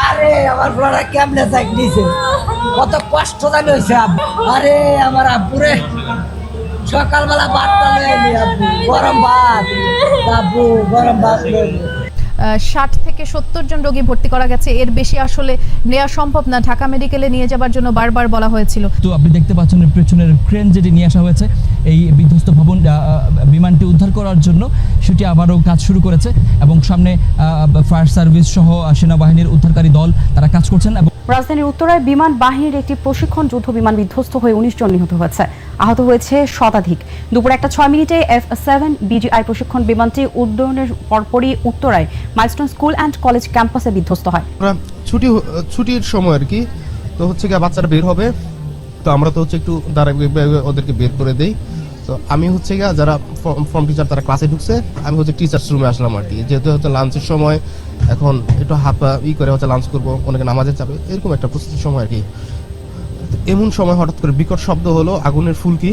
আরে, আমার ফ্লোরা কেমনে চাক দিছে? কত কষ্ট জানি হয়েছে আরে, আমার আব্বুরে সকালবেলা ভাতটা লয়ে নি, আব্বু। গরম ভাত। আব্বু, গরম ভাত লয়ে। ষাট থেকে সত্তর জন রোগী ভর্তি করা গেছে। এর বেশি আসলে নেওয়া সম্ভব না। ঢাকা মেডিকেলে নিয়ে যাবার জন্য বারবার বলা হয়েছিল। তো আপনি দেখতে পাচ্ছেন পেছনের ক্রেন যেটি নিয়ে আসা হয়েছে, এই বিধ্বস্ত ভবন বিমানটি উদ্ধার করার জন্য সেটি আবারও কাজ শুরু করেছে এবং সামনে ফায়ার সার্ভিস সহ সেনাবাহিনীর উদ্ধারকারী দল তারা কাজ করছেন এবং রাজধানীর উত্তরায় বিমান বাহিনীর একটি প্রশিক্ষণ যুদ্ধ বিমান বিধ্বস্ত হয়ে উনিশ জন নিহত হয়েছে। আহত হয়েছে শতাধিক। দুপুর একটা ছয় মিনিটে এফ সেভেন বিজিআই প্রশিক্ষণ বিমানটি উড্ডয়নের পরপরই উত্তরায় মাইলস্টোন স্কুল অ্যান্ড কলেজ ক্যাম্পাসে বিধ্বস্ত হয়। ছুটি ছুটির সময় আর কি, তো হচ্ছে কি বাচ্চারা বের হবে, তো আমরা তো হচ্ছে একটু দাঁড়া ওদেরকে বের করে দেই। তো আমি হচ্ছে গিয়ে যারা ফর্ম টিচার তারা ক্লাসে ঢুকছে, আমি হচ্ছে টিচার্স রুমে আসলাম আর কি। যেহেতু হচ্ছে লাঞ্চের সময় এখন একটু হাত পা ই করে হচ্ছে লাঞ্চ করব, অনেকে নামাজের চাপে, এরকম একটা প্রস্তুতির সময় আর কি। এমন সময় হঠাৎ করে বিকট শব্দ হলো, আগুনের ফুলকি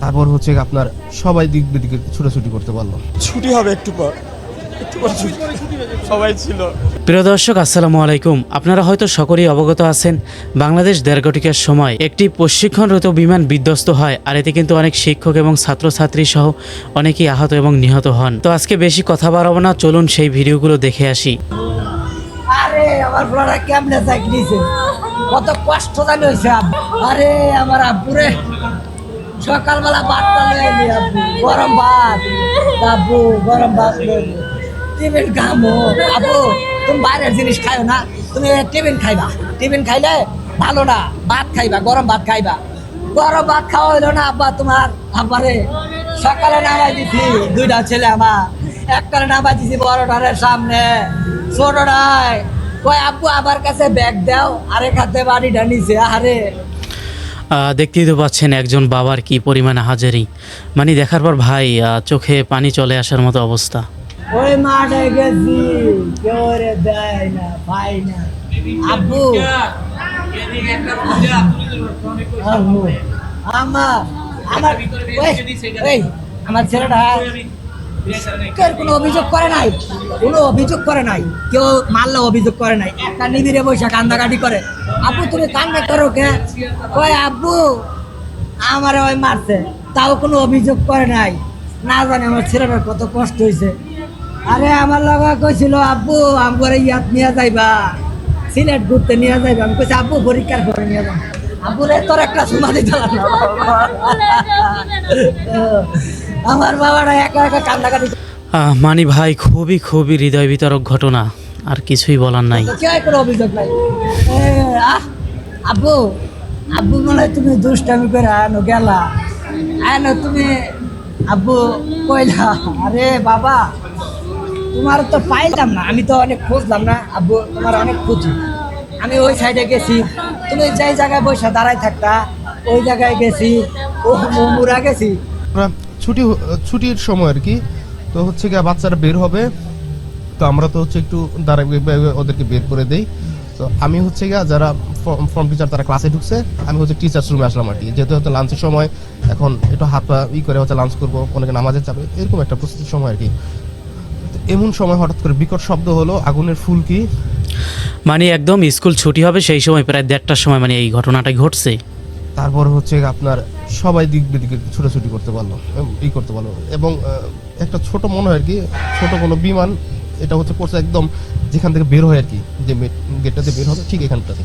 তারপর হচ্ছে আপনার সবাই দিক দিকে ছুটাছুটি করতে পারল। ছুটি হবে একটু পর। সবাই ছিল। প্রিয় দর্শক আসসালামু আলাইকুম। আপনারা হয়তো সকলেই অবগত আছেন বাংলাদেশ দেড়ঘটিকার সময় একটি প্রশিক্ষণরত বিমান বিধ্বস্ত হয় আর এতে কিন্তু অনেক শিক্ষক এবং ছাত্রছাত্রী সহ অনেকেই আহত এবং নিহত হন। তো আজকে বেশি কথা বাড়াবো না চলুন সেই ভিডিওগুলো দেখে আসি। আরে আমার ফ্লোরা কেমনে কত কষ্ট জানি হয়েছে আরে আমার আব্বুরে সকালবেলা ভাতটা লয়ে গরম ভাত। আব্বু গরম ভাত লয়ে টিফিন খামো। আব্বু তুমি বাইরের জিনিস খাইও না, তুমি টিফিন খাইবা। টিফিন খাইলে ভালো না, ভাত খাইবা, গরম ভাত খাইবা। গরম ভাত খাওয়া হইল না, আব্বা, তোমার আব্বারে সকালে নামাই দিছি, দুইটা ছেলে আমার। একটারে নামাই দিছি বড়টারের সামনে। ছোটটায় কয়, আব্বু, আমার কাছে ব্যাগ দাও, আরেক হাতে বাড়িটা নিছে আরে দেখতেই তো পাচ্ছেন একজন বাবার কি পরিমাণে হাজারি। মানে দেখার পর ভাই চোখে পানি চলে আসার মতো অবস্থা। ওই মাঠে গেছি কেউ রে দেয় না পাই না। আব্বু আমার আমার আমার ছেলেটা কেউ কোনো অভিযোগ করে নাই, কোনো অভিযোগ করে নাই, কেউ মারলে অভিযোগ করে নাই, একটা নিবিড়ে বসে কান্দাকাটি করে। আব্বু, তুমি কান্না করো কে? ওই আব্বু, আমার ওই মারছে, তাও কোনো অভিযোগ করে নাই। না জানি আমার ছেলেটার কত কষ্ট হয়েছে আরে আমার লগা কইছিল আব্বু আমার ইয়াত নিয়ে যাইবা সিলেট ঘুরতে নিয়ে যাইবা। আমি কইছি আব্বু পরীক্ষার পরে নিয়ে যাব। আব্বুরে তোর একটা সুমা দিতে পারলাম না। আমার বাবাটা একা একা কান্দাকাটি মানি ভাই খুবই খুবই হৃদয় বিতরক ঘটনা আর কিছুই বলার নাই। কোনো অভিযোগ নাই। আব্বু আব্বু মনে হয় তুমি দুষ্টামি করে আনো গেলা। আনো তুমি আব্বু কইলা আরে বাবা তোমার তো পাইলাম না, আমি তো অনেক খুঁজলাম না, আব্বু, তোমার অনেক খুঁজি। আমি ওই সাইডে গেছি, তুমি যেই জায়গায় বসে দাঁড়ায় থাকতা, ওই জায়গায় গেছি, ও মুরা গেছি। ছুটি ছুটির সময় আর কি, তো হচ্ছে গিয়ে বাচ্চারা বের হবে, তো আমরা তো হচ্ছে একটু দাঁড়া ওদেরকে বের করে দেই। তো আমি হচ্ছে গিয়ে যারা ফর্ম টিচার তারা ক্লাসে ঢুকছে, আমি হচ্ছে টিচার্স রুমে আসলাম আর কি। যেহেতু হচ্ছে লাঞ্চের সময়, এখন একটু হাত পা ই করে হচ্ছে লাঞ্চ করব, অনেকে নামাজে যাবে এরকম একটা প্রস্তুতির সময় আর কি। এমন সময় হঠাৎ করে বিকট শব্দ হলো আগুনের ফুলকি মানে একদম স্কুল ছুটি হবে সেই সময় প্রায় দেড়টার সময় মানে এই ঘটনাটা ঘটছে। তারপর হচ্ছে আপনার সবাই দিক বিদিকে ছুটাছুটি করতে পারল ই করতে পারল। এবং একটা ছোট মনে হয় আর কি ছোট কোনো বিমান এটা হচ্ছে পড়ছে একদম যেখান থেকে বের হয় আর কি যে গেটটাতে বের হবে ঠিক এখানটাতে।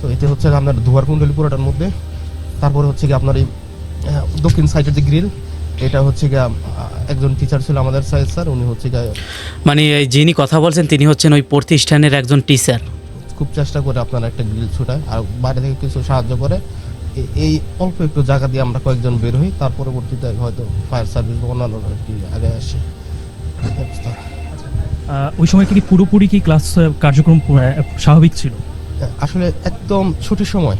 তো এতে হচ্ছে আপনার দুয়ার কুণ্ডলী পুরোটার মধ্যে তারপরে হচ্ছে কি আপনার এই দক্ষিণ সাইডের যে গ্রিল এটা হচ্ছে গিয়ে একজন টিচার ছিল আমাদের সাইড স্যার উনি হচ্ছে গিয়ে মানে এই যিনি কথা বলছেন তিনি হচ্ছেন ওই প্রতিষ্ঠানের একজন টিচার খুব চেষ্টা করে আপনার একটা গ্রিল ছুটায় আর বাইরে থেকে কিছু সাহায্য করে। এ- এই অল্প একটু জায়গা দিয়ে আমরা কয়েকজন বের হই তার পরবর্তীতে হয়তো ফায়ার সার্ভিস বা অন্যান্য আর কি আগে আসে। এই অবস্থা। আহ, ওই সময় কি পুরোপুরি কি ক্লাস আহ, কার্যক্রম আহ, স্বাভাবিক ছিল? আসলে একদম ছুটির সময়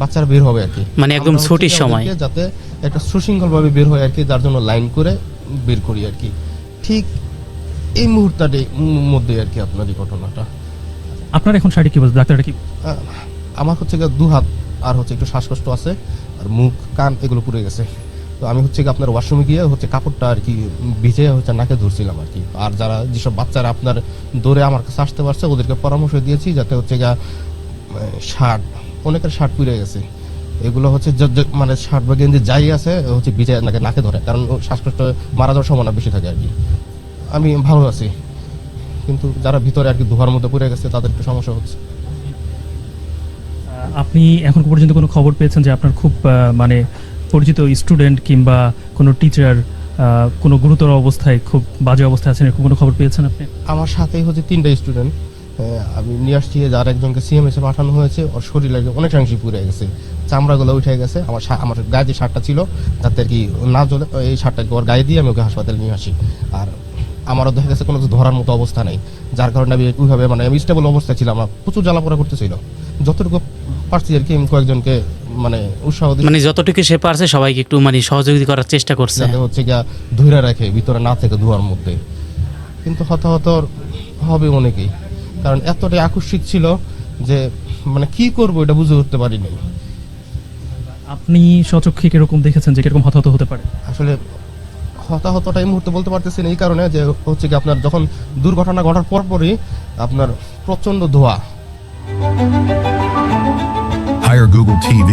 বাচ্চারা বের হবে আর কি। মানে একদম ছুটির সময়। যাতে একটা সুশৃঙ্খল ভাবে বের হয় আর কি যার জন্য লাইন করে বের করি আর কি। ঠিক এই মুহূর্তটার মধ্যে আর কি আপনার এই ঘটনাটা। আপনার এখন শারীরিক কি অবস্থা? ডাক্তারটা কি আমার হচ্ছে গিয়ে দু হাত আর হচ্ছে একটু শ্বাসকষ্ট আছে আর মুখ কান এগুলো পুড়ে গেছে। তো আমি হচ্ছে কি আপনার ওয়াশরুমে গিয়ে হচ্ছে কাপড়টা আর কি ভিজে হচ্ছে নাকে ধরছিলাম আর কি। আর যারা যেসব বাচ্চারা আপনার দৌড়ে আমার কাছে আসতে পারছে ওদেরকে পরামর্শ দিয়েছি যাতে হচ্ছে গা শার্ট অনেকের শার্ট পুড়ে গেছে। এগুলো হচ্ছে যে- যে- মানে শার্ট বা গেঞ্জি যাই আছে হচ্ছে ভিজে নাকে নাকে ধরে কারণ শ্বাসকষ্ট মারা যাওয়ার সম্ভাবনা বেশি থাকে আর কি। আমি ভালো আছি কিন্তু যারা ভিতরে আর কি ধোয়ার মধ্যে পড়ে গেছে তাদের একটু সমস্যা হচ্ছে। আপনি এখন পর্যন্ত কোনো খবর পেয়েছেন যে আপনার খুব মানে পরিচিত স্টুডেন্ট কিংবা কোনো টিচার কোনো গুরুতর অবস্থায় খুব বাজে অবস্থায় আছেন এরকম কোনো খবর পেয়েছেন আপনি? আমার সাথেই হচ্ছে তিনটা স্টুডেন্ট। আমি নিয়ে আসছি যার একজনকে সিএমএস পাঠানো হয়েছে ওর শরীর লাগে অনেকাংশে পুড়ে গেছে। চামড়াগুলো উঠে গেছে আমার আমার গায়ে যে শার্টটা ছিল তাতে আর কি না জ্বলে এই শার্টটাকে ওর গায়ে দিয়ে আমি ওকে হাসপাতালে নিয়ে আসি। আর আমারও দেখা গেছে কোনো কিছু ধরার মতো অবস্থা নেই যার কারণে আমি ওইভাবে মানে আমি স্টেবল অবস্থায় ছিলাম আমার প্রচুর জ্বালাপোড়া করতেছিল। যতটুকু পারছি আর কি আমি কয়েকজনকে মানে উৎসাহ মানে যতটুকু সে পারছে সবাইকে একটু মানে সহযোগিতা করার চেষ্টা করছে। হচ্ছে গিয়া ধরে রাখে ভিতরে না থেকে ধোয়ার মধ্যে। কিন্তু হতাহত হবে অনেকেই। কারণ এতটাই আকস্মিক ছিল যে মানে কি করব এটা বুঝে উঠতে পারিনি আপনি সচক্ষে কীরকম দেখেছেন যে কীরকম হতাহত হতে পারে আসলে হতাহতটা এই মুহূর্তে বলতে পারতেছি না এই কারণে যে হচ্ছে কি আপনার যখন দুর্ঘটনা ঘটার পরপরই আপনার প্রচণ্ড ধোয়া Hire Google TV.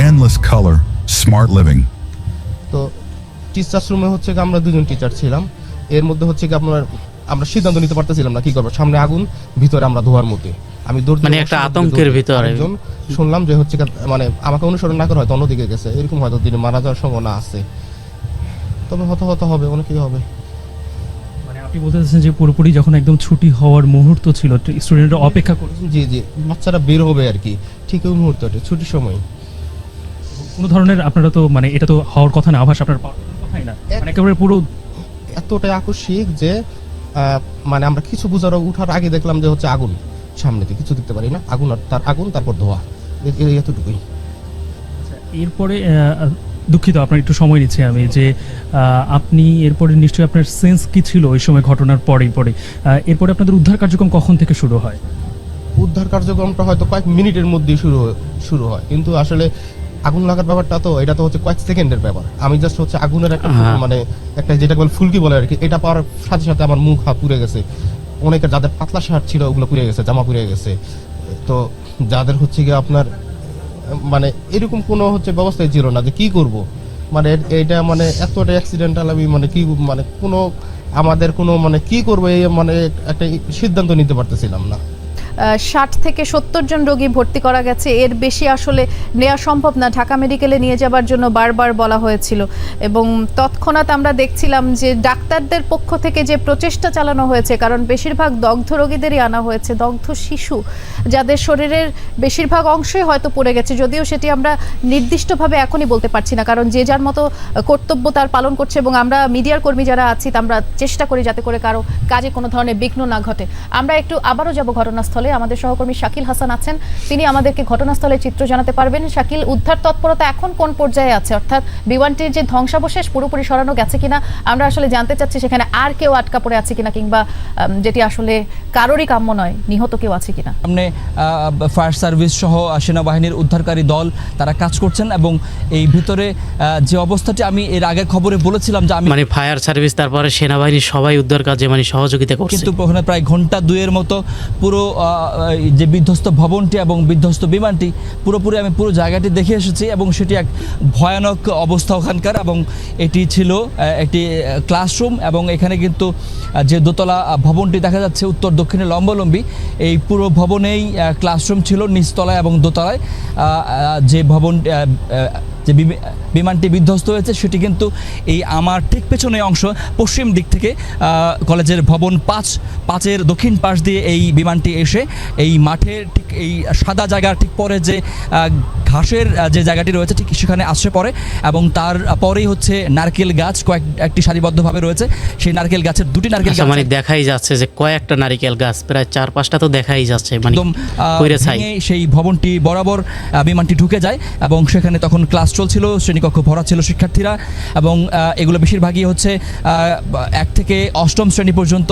Endless color. Smart living. তো টিচার্স রুমে হচ্ছে কি আমরা দুজন টিচার ছিলাম এর মধ্যে হচ্ছে কি আপনার আমরা সিদ্ধান্ত নিতে পারতেছিলাম না কি করব। সামনে আগুন ভিতরে আমরা ধোয়ার মধ্যে। আমি দৌড় মানে একটা আতঙ্কের ভিতরে। আরেকজন শুনলাম যে হচ্ছে মানে আমাকে অনুসরণ না করে হয়তো অন্যদিকে গেছে। এরকম হয়তো তিনি মারা যাওয়ার সম্ভাবনা আছে। তবে হতাহত হবে অনেকেই হবে। মানে আপনি বলতে চাচ্ছেন যে পুরোপুরি যখন একদম ছুটি হওয়ার মুহূর্ত ছিল স্টুডেন্টরা অপেক্ষা করে জি জি। বাচ্চারা বের হবে আর কি। ঠিক ওই মুহূর্তটা ছুটির সময়। কোনো ধরনের আপনারা তো মানে এটা তো হওয়ার কথা না আভাস আপনার পাওয়ার কথাই না। মানে একেবারে পুরো এতটাই আকস্মিক যে মানে আমরা কিছু বুঝার উঠার আগে দেখলাম যে হচ্ছে আগুন সামনেতে কিছু দেখতে পারি না। আগুন আর তার আগুন তারপর ধোয়া। এতটুকুই। এরপরে দুঃখিত আপনার একটু সময় নিচ্ছি আমি যে আপনি এরপরে নিশ্চয়ই আপনার সেন্স কি ছিল ওই সময় ঘটনার পরেই পরে? এরপরে আপনাদের উদ্ধার কার্যক্রম কখন থেকে শুরু হয়? উদ্ধার কার্যক্রমটা হয়তো কয়েক মিনিটের মধ্যেই শুরু শুরু হয়। কিন্তু আসলে আগুন লাগার ব্যাপারটা তো এটা তো হচ্ছে কয়েক সেকেন্ডের ব্যাপার। আমি জাস্ট হচ্ছে আগুনের একটা হ্যাঁ। মানে একটা যেটা বলে ফুলকি বলে আর কি এটা পাওয়ার সাথে সাথে আমার মুখ হাত পুড়ে গেছে। অনেকের যাদের পাতলা শার্ট ছিল ওগুলো পুড়ে গেছে জামা পুড়ে গেছে। তো যাদের হচ্ছে গিয়ে আপনার মানে এরকম কোনো হচ্ছে ব্যবস্থাই ছিল না যে কি করব? মানে এটা মানে এতটা অ্যাক্সিডেন্টাল আমি মানে কি মানে কোনো আমাদের কোনো মানে কি করব এই মানে একটা সিদ্ধান্ত নিতে পারতেছিলাম না। ষাট থেকে সত্তর জন রোগী ভর্তি করা গেছে। এর বেশি আসলে নেওয়া সম্ভব না। ঢাকা মেডিকেলে নিয়ে যাবার জন্য বারবার বলা হয়েছিল। এবং তৎক্ষণাৎ আমরা দেখছিলাম যে ডাক্তারদের পক্ষ থেকে যে প্রচেষ্টা চালানো হয়েছে, কারণ বেশিরভাগ দগ্ধ রোগীদেরই আনা হয়েছে, দগ্ধ শিশু, যাদের শরীরের বেশিরভাগ অংশই হয়তো পড়ে গেছে। যদিও সেটি আমরা নির্দিষ্টভাবে এখনই বলতে পারছি না, কারণ যে যার মতো কর্তব্য তার পালন করছে এবং আমরা মিডিয়ার কর্মী যারা আছি, আমরা চেষ্টা করি যাতে করে কারও কাজে কোনো ধরনের বিঘ্ন না ঘটে। আমরা একটু আবারও যাব ঘটনাস্থলে। আমাদের সহকর্মী শাকিল হাসান আছেন। তিনি আমাদেরকে ঘটনাস্থলের চিত্র জানাতে পারবেন। শাকিল উদ্ধার তৎপরতা এখন কোন পর্যায়ে আছে? অর্থাৎ বিমানটির যে ধ্বংসাবশেষ পুরোপুরি সরানো গেছে কিনা আমরা আসলে জানতে চাচ্ছি সেখানে আর কেউ আটকা পড়ে আছে কিনা কিংবা যেটি আসলে কারোরই কাম্য নয় নিহত কেউ আছে কিনা? সামনে ফায়ার সার্ভিস সহ সেনাবাহিনীর উদ্ধারকারী দল তারা কাজ করছেন এবং এই ভিতরে যে অবস্থাটি আমি এর আগে খবরে বলেছিলাম যে আমি মানে ফায়ার সার্ভিস তারপরে সেনাবাহিনী সবাই উদ্ধার কাজে মানে সহযোগিতা করছে। কিন্তু প্রায় ঘণ্টা দুয়ের মতো পুরো যে বিধ্বস্ত ভবনটি এবং বিধ্বস্ত বিমানটি পুরোপুরি আমি পুরো জায়গাটি দেখে এসেছি এবং সেটি এক ভয়ানক অবস্থা ওখানকার এবং এটি ছিল একটি ক্লাসরুম এবং এখানে কিন্তু যে দোতলা ভবনটি দেখা যাচ্ছে উত্তর দক্ষিণে লম্বলম্বী, এই পুরো ভবনেই ক্লাসরুম ছিল নিচতলায় এবং দোতলায় যে ভবন যে বিমে- বিমানটি বিধ্বস্ত হয়েছে, সেটি কিন্তু এই আমার ঠিক পেছনে অংশ, পশ্চিম দিক থেকে কলেজের ভবন পাঁচ, পাঁচের দক্ষিণ পাশ দিয়ে এই বিমানটি এসে এই মাঠের ঠিক এই সাদা জায়গার ঠিক পরে যে ঘাসের যে জায়গাটি রয়েছে ঠিক সেখানে আসে পড়ে এবং তার পরেই হচ্ছে নারকেল গাছ কয়েক একটি সারিবদ্ধভাবে রয়েছে। সেই নারকেল গাছের দুটি নারকেল আচ্ছা গাছ মানে দেখাই যাচ্ছে যে কয়েকটা নারকেল গাছ প্রায় চার পাঁচটা তো দেখাই যাচ্ছে মানে একদম সেই ভবনটি বরাবর বিমানটি ঢুকে যায় এবং সেখানে তখন ক্লাস চলছিল শ্রেণীকক্ষ ভরা ছিল শিক্ষার্থীরা এবং এগুলো বেশিরভাগই হচ্ছে এক থেকে অষ্টম শ্রেণি পর্যন্ত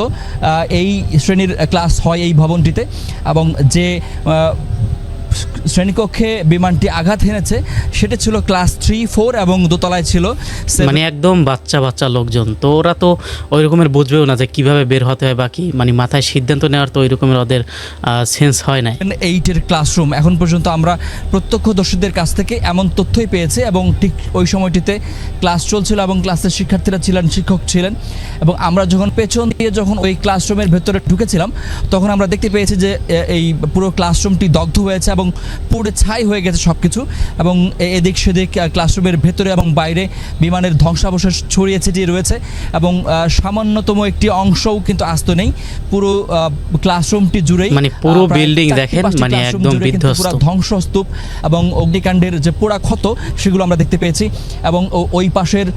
এই শ্রেণির ক্লাস হয় এই ভবনটিতে এবং যে শ্রেণীকক্ষে বিমানটি আঘাত হেনেছে। সেটা ছিল ক্লাস থ্রি ফোর এবং দোতলায় ছিল। মানে একদম বাচ্চা বাচ্চা লোকজন। তো ওরা তো ওই রকমের বুঝবেও না যে কীভাবে বের হতে হয় বাকি মানে মাথায় সিদ্ধান্ত নেওয়ার তো ওই রকমের ওদের সেন্স হয় না এইটের ক্লাসরুম এখন পর্যন্ত আমরা প্রত্যক্ষদর্শীদের কাছ থেকে এমন তথ্যই পেয়েছি এবং ঠিক ওই সময়টিতে ক্লাস চলছিল এবং ক্লাসের শিক্ষার্থীরা ছিলেন শিক্ষক ছিলেন এবং আমরা যখন পেছন দিয়ে যখন ওই ক্লাসরুমের ভেতরে ঢুকেছিলাম তখন আমরা দেখতে পেয়েছি যে এই পুরো ক্লাসরুমটি দগ্ধ হয়েছে এবং পুরো ছাই হয়ে গেছে সব কিছু এবং এদিক সেদিক ক্লাসরুমের ভেতরে এবং বাইরে বিমানের ধ্বংসাবশেষ ছড়িয়ে ছিটিয়ে রয়েছে এবং সামান্যতম একটি অংশও কিন্তু আস্ত নেই পুরো ক্লাসরুমটি জুড়েই মানে পুরো চারটি দেখেন, মানে একদম বিধ্বস্ত। পুরা ধ্বংসস্তূপ এবং অগ্নিকাণ্ডের যে পোড়া ক্ষত সেগুলো আমরা দেখতে পেয়েছি এবং ওই পাশের আহ,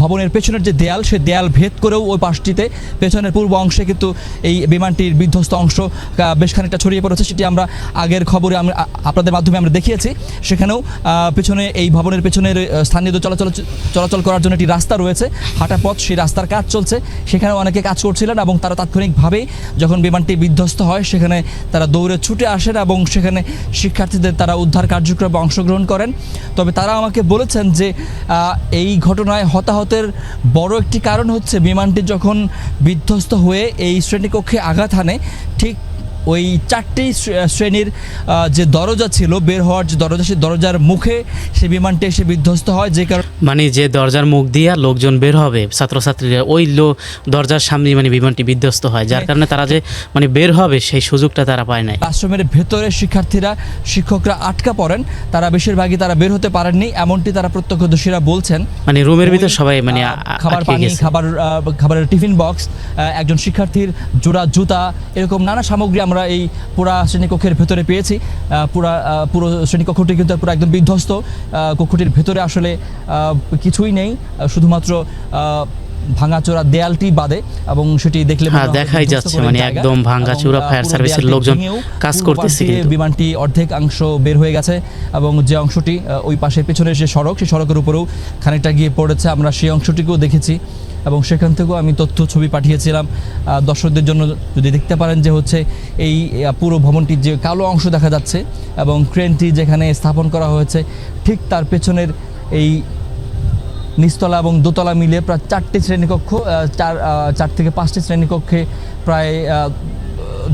ভবনের পেছনের যে দেয়াল সে দেয়াল ভেদ করেও ওই পাশটিতে পেছনের পূর্ব অংশে কিন্তু এই বিমানটির বিধ্বস্ত অংশ বেশ খানিকটা ছড়িয়ে পড়েছে সেটি আমরা আগের খবরে আপনাদের মাধ্যমে আমরা দেখিয়েছি। সেখানেও পেছনে এই ভবনের পেছনের স্থানীয় চলাচল চলাচল করার জন্য একটি রাস্তা রয়েছে, হাঁটা পথ, সেই রাস্তার কাজ চলছে। সেখানেও অনেকে কাজ করছিলেন এবং তারা তাৎক্ষণিকভাবেই যখন বিমানটি বিধ্বস্ত হয়, সেখানে তারা দৌড়ে ছুটে আসেন এবং সেখানে শিক্ষার্থীদের তারা উদ্ধার কার্যক্রমে অংশগ্রহণ করেন। তবে তারা আমাকে বলেছেন যে এই ঘটনায় হতাহতের বড় একটি কারণ হচ্ছে, বিমানটি যখন বিধ্বস্ত হয়ে এই শ্রেণীকক্ষে আঘাত হানে, ঠিক ওই চারটি শ্রেণির যে দরজা ছিল বের হওয়ার যে দরজা সেই দরজার মুখে সেই বিমানটি এসে বিধ্বস্ত হয় যে কারণে মানে যে দরজার মুখ দিয়া লোকজন বের হবে ছাত্রছাত্রীরা ওই লো দরজার সামনে মানে বিমানটি বিধ্বস্ত হয় যার কারণে তারা যে মানে বের হবে সেই সুযোগটা তারা পায় নাই। ক্লাসরুমের ভেতরে শিক্ষার্থীরা শিক্ষকরা আটকা পড়েন তারা বেশিরভাগই তারা বের হতে পারেননি এমনটি তারা প্রত্যক্ষদর্শীরা বলছেন। মানে রুমের ভিতর সবাই মানে খাবার পানি খাবার খাবারের টিফিন বক্স একজন শিক্ষার্থীর জোড়া জুতা এরকম নানা সামগ্রী আমরা এই পুরা শ্রেণীকক্ষের ভেতরে পেয়েছি। পুরা পুরো শ্রেণীকক্ষটি কিন্তু পুরো একদম বিধ্বস্ত। কক্ষটির ভেতরে আসলে কিছুই নেই। শুধুমাত্র ভাঙাচোরা দেয়ালটি বাদে এবং সেটি দেখলে হ্যাঁ, দেখাই যাচ্ছে, মানে একদম ভাঙাচোরা ফায়ার সার্ভিসের লোকজন কাজ করতেছে। বিমানটি অর্ধেক অংশ বের হয়ে গেছে এবং যে অংশটি ওই পাশে পেছনের যে সড়ক সেই সড়কের উপরেও খানিকটা গিয়ে পড়েছে আমরা সেই অংশটিকেও দেখেছি এবং সেখান থেকেও আমি তথ্য ছবি পাঠিয়েছিলাম দর্শকদের জন্য যদি দেখতে পারেন যে হচ্ছে এই পুরো ভবনটির যে কালো অংশ দেখা যাচ্ছে এবং ক্রেনটি যেখানে স্থাপন করা হয়েছে ঠিক তার পেছনের এই নিচতলা এবং দোতলা মিলে প্রায় চারটি শ্রেণীকক্ষ চার চার থেকে পাঁচটি শ্রেণীকক্ষে প্রায়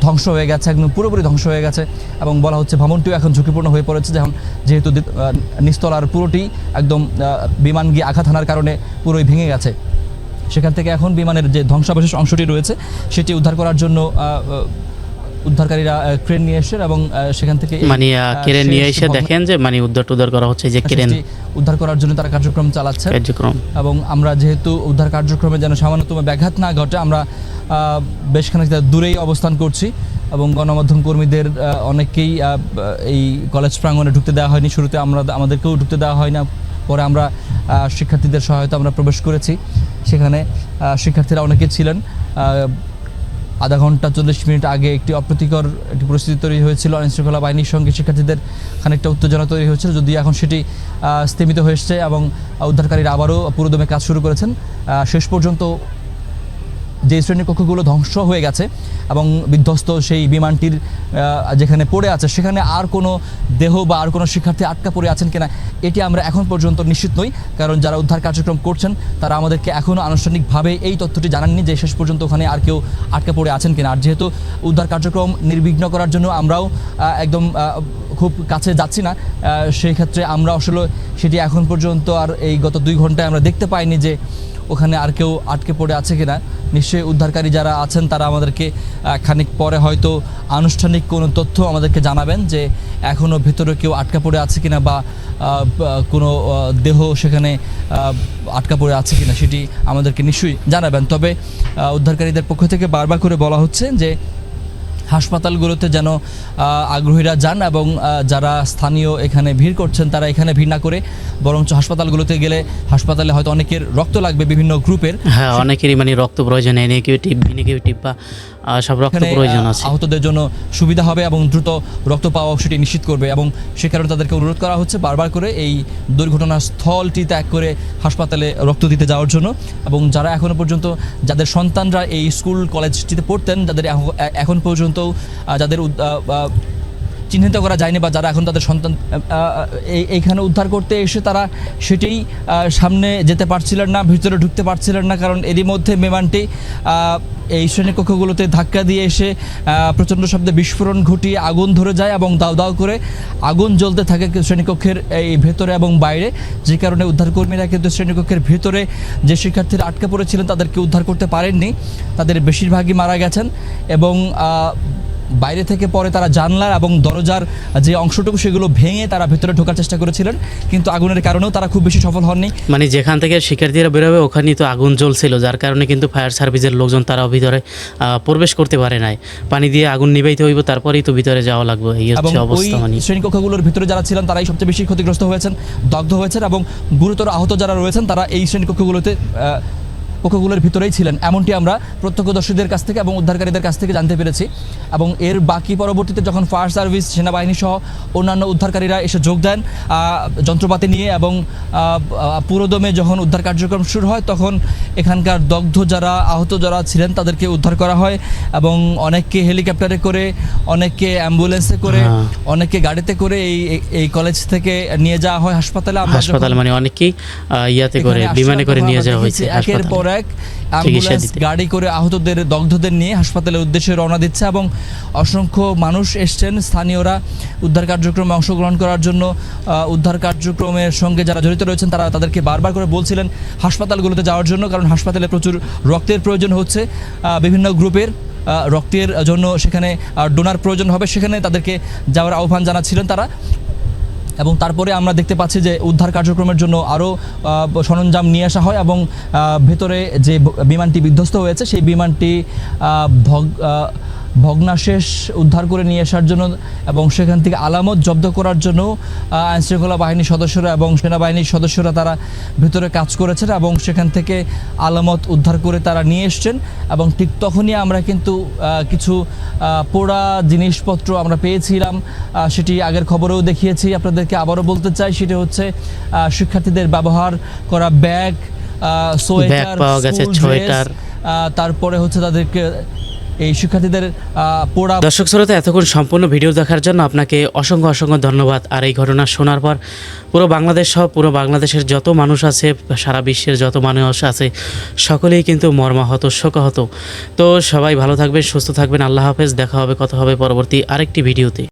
ধ্বংস হয়ে গেছে, একদম পুরোপুরি ধ্বংস হয়ে গেছে এবং বলা হচ্ছে ভবনটিও এখন ঝুঁকিপূর্ণ হয়ে পড়েছে। যেমন যেহেতু নিস্তলার পুরোটি একদম বিমান গিয়ে আঘাত হানার কারণে পুরোই ভেঙে গেছে। সেখান থেকে এখন বিমানের যে ধ্বংসাবশেষ অংশটি রয়েছে, সেটি উদ্ধার করার জন্য উদ্ধারকারীরা ক্রেন নিয়ে এসেছেন এবং সেখান থেকে মানে কেড়ে নিয়ে এসে দেখেন যে মানে উদ্ধার টুদ্ধার করা হচ্ছে যে কেরেন শেষটি উদ্ধার করার জন্য তারা কার্যক্রম চালাচ্ছে। কার্যক্রম। এবং আমরা যেহেতু উদ্ধার কার্যক্রমে যেন সামান্যতম ব্যাঘাত না ঘটে আমরা বেশ খানিকটা দূরেই অবস্থান করছি এবং গণমাধ্যম কর্মীদের অনেকেই এই কলেজ প্রাঙ্গণে ঢুকতে দেওয়া হয়নি। শুরুতে আমরা আমাদেরকেও ঢুকতে দেওয়া হয় না। পরে আমরা আহ, শিক্ষার্থীদের সহায়তা আমরা প্রবেশ করেছি। সেখানে আহ, শিক্ষার্থীরা অনেকে ছিলেন। আহ, আধা ঘণ্টা চল্লিশ মিনিট আগে একটি অপ্রীতিকর একটি পরিস্থিতি তৈরি হয়েছিল। আইনশৃঙ্খলা বাহিনীর সঙ্গে শিক্ষার্থীদের খানিকটা উত্তেজনা তৈরি হয়েছিল যদি এখন সেটি আহ, স্থিমিত হয়ে এসছে এবং উদ্ধারকারীরা আবারও পুরোদমে কাজ শুরু করেছেন। শেষ পর্যন্ত যে শ্রেণি কক্ষগুলো ধ্বংস হয়ে গেছে এবং বিধ্বস্ত সেই বিমানটির যেখানে পড়ে আছে, সেখানে আর কোনো দেহ বা আর কোনো শিক্ষার্থী আটকা পড়ে আছেন কিনা, এটি আমরা এখন পর্যন্ত নিশ্চিত নই। কারণ যারা উদ্ধার কার্যক্রম করছেন, তারা আমাদেরকে এখনও আনুষ্ঠানিকভাবে এই তথ্যটি জানাননি যে শেষ পর্যন্ত ওখানে আর কেউ আটকা পড়ে আছেন কিনা। আর যেহেতু উদ্ধার কার্যক্রম নির্বিঘ্ন করার জন্য আমরাও একদম খুব কাছে যাচ্ছি না সেই ক্ষেত্রে আমরা আসলে সেটি এখন পর্যন্ত আর এই গত দুই ঘন্টায় আমরা দেখতে পাইনি যে ওখানে আর কেউ আটকে পড়ে আছে কিনা, নিশ্চয়ই উদ্ধারকারী যারা আছেন তারা আমাদেরকে খানিক পরে হয়তো আনুষ্ঠানিক কোনো তথ্য আমাদেরকে জানাবেন যে এখনও ভেতরে কেউ আটকা পড়ে আছে কিনা বা কোনো দেহ সেখানে আটকা পড়ে আছে কিনা সেটি আমাদেরকে নিশ্চয়ই জানাবেন। তবে উদ্ধারকারীদের পক্ষ থেকে বারবার করে বলা হচ্ছে যে হাসপাতালগুলোতে যেন আগ্রহীরা যান এবং যারা স্থানীয় এখানে ভিড় করছেন তারা এখানে ভিড় না করে বরঞ্চ হাসপাতালগুলোতে গেলে হাসপাতালে হয়তো অনেকের রক্ত লাগবে বিভিন্ন গ্রুপের। হ্যাঁ অনেকেরই মানে রক্ত প্রয়োজন এ নেগেটিভ বি নেগেটিভ বা সব রক্ত প্রয়োজন আছে। আহতদের জন্য সুবিধা হবে এবং দ্রুত রক্ত পাওয়া সেটি নিশ্চিত করবে এবং সে কারণে তাদেরকে অনুরোধ করা হচ্ছে বারবার করে এই দুর্ঘটনার স্থলটি ত্যাগ করে হাসপাতালে রক্ত দিতে যাওয়ার জন্য এবং যারা এখনও পর্যন্ত যাদের সন্তানরা এই স্কুল কলেজটিতে পড়তেন যাদের এখন পর্যন্ত যাদের চিহ্নিত করা যায়নি বা যারা এখন তাদের সন্তান এইখানে উদ্ধার করতে এসে তারা সেটাই সামনে যেতে পারছিলেন না, ভিতরে ঢুকতে পারছিলেন না, কারণ এরই মধ্যে বিমানটি এই শ্রেণীকক্ষগুলোতে ধাক্কা দিয়ে এসে প্রচণ্ড শব্দে বিস্ফোরণ ঘটিয়ে আগুন ধরে যায় এবং দাউ দাউ করে আগুন জ্বলতে থাকে শ্রেণীকক্ষের এই ভেতরে এবং বাইরে। যে কারণে উদ্ধারকর্মীরা কিন্তু শ্রেণীকক্ষের ভেতরে যে শিক্ষার্থীরা আটকে পড়েছিলেন তাদেরকে উদ্ধার করতে পারেননি। তাদের বেশিরভাগই মারা গেছেন এবং বাইরে থেকে পরে তারা জানলার এবং দরজার যে অংশটুকু সেগুলো ভেঙে তারা ভেতরে ঢোকার চেষ্টা করেছিলেন। কিন্তু আগুনের কারণেও তারা খুব বেশি সফল হননি। মানে যেখান থেকে শিক্ষার্থীরা বেরোবে ওখানেই তো আগুন জ্বলছিল যার কারণে কিন্তু ফায়ার সার্ভিসের লোকজন তারা ভিতরে আহ, প্রবেশ করতে পারে নাই। পানি দিয়ে আগুন নিবাইতে হইব তারপরেই তো ভিতরে যাওয়া লাগবে। এই হচ্ছে অবস্থা মানে। শ্রেণীকক্ষগুলোর ভিতরে যারা ছিলেন তারাই সবচেয়ে বেশি ক্ষতিগ্রস্ত হয়েছেন দগ্ধ হয়েছেন এবং গুরুতর আহত যারা রয়েছেন তারা এই শ্রেণীকক্ষগুলোতে কক্ষগুলোর ভিতরেই ছিলেন। এমনটি আমরা প্রত্যক্ষদর্শীদের কাছ থেকে এবং উদ্ধারকারীদের কাছ থেকে জানতে পেরেছি। এবং এর বাকি পরবর্তীতে যখন ফায়ার সার্ভিস সেনাবাহিনী সহ অন্যান্য উদ্ধারকারীরা এসে যোগ দেন যন্ত্রপাতি নিয়ে এবং পুরোদমে যখন উদ্ধার কার্যক্রম শুরু হয় তখন এখানকার দগ্ধ যারা আহত যারা ছিলেন তাদেরকে উদ্ধার করা হয় এবং অনেককে হেলিকপ্টারে করে অনেককে অ্যাম্বুলেন্সে করে হ্যাঁ। অনেককে গাড়িতে করে এই এই- কলেজ থেকে নিয়ে যাওয়া হয় হাসপাতালে। হাসপাতাল মানে অনেকেই ইয়াতে করে বিমানে করে নিয়ে যাওয়া হয়েছে একের পর হাসপাতালে এক অ্যাম্বুলেন্স গাড়ি করে আহতদের দগ্ধদের নিয়ে হাসপাতালের উদ্দেশ্যে রওনা দিচ্ছে এবং অসংখ্য মানুষ এসছেন। স্থানীয়রা উদ্ধার কার্যক্রমে অংশগ্রহণ করার জন্য উদ্ধার কার্যক্রমের সঙ্গে যারা জড়িত রয়েছেন তারা তাদেরকে বারবার করে বলছিলেন হাসপাতালগুলোতে যাওয়ার জন্য কারণ হাসপাতালে প্রচুর রক্তের প্রয়োজন হচ্ছে। আহ, বিভিন্ন গ্রুপের রক্তের জন্য সেখানে ডোনার প্রয়োজন হবে। সেখানে তাদেরকে যাওয়ার আহ্বান জানাচ্ছিলেন তারা। এবং তারপরে আমরা দেখতে পাচ্ছি যে উদ্ধার কার্যক্রমের জন্য আরও সরঞ্জাম নিয়ে আসা হয় এবং ভেতরে যে বিমানটি বিধ্বস্ত হয়েছে, সেই বিমানটি ভগ ভগ্নাশেষ উদ্ধার করে নিয়ে আসার জন্য এবং সেখান থেকে আলামত জব্দ করার জন্য আইনশৃঙ্খলা বাহিনীর সদস্যরা এবং সেনাবাহিনীর সদস্যরা তারা ভেতরে কাজ করেছেন এবং সেখান থেকে আলামত উদ্ধার করে তারা নিয়ে এসছেন। এবং ঠিক তখনই আমরা কিন্তু কিছু পোড়া জিনিসপত্র আমরা পেয়েছিলাম। সেটি আগের খবরেও দেখিয়েছি। আপনাদেরকে আবারও বলতে চাই সেটি হচ্ছে আহ, শিক্ষার্থীদের ব্যবহার করা ব্যাগ সোয়েটার। তারপরে হচ্ছে তাদেরকে এই শিক্ষার্থীদের পড়া দর্শক শ্রোতা, এতক্ষণ সম্পূর্ণ ভিডিও দেখার জন্য আপনাকে অসংখ্য অসংখ্য ধন্যবাদ। আর এই ঘটনা শোনার পর পুরো বাংলাদেশ সহ পুরো বাংলাদেশের যত মানুষ আছে, সারা বিশ্বের যত মানুষ আছে, সকলেই কিন্তু মর্মাহত, শোকাহত। তো সবাই ভালো থাকবেন, সুস্থ থাকবেন। আল্লাহ হাফেজ। দেখা হবে, কথা হবে পরবর্তী আরেকটি ভিডিওতে।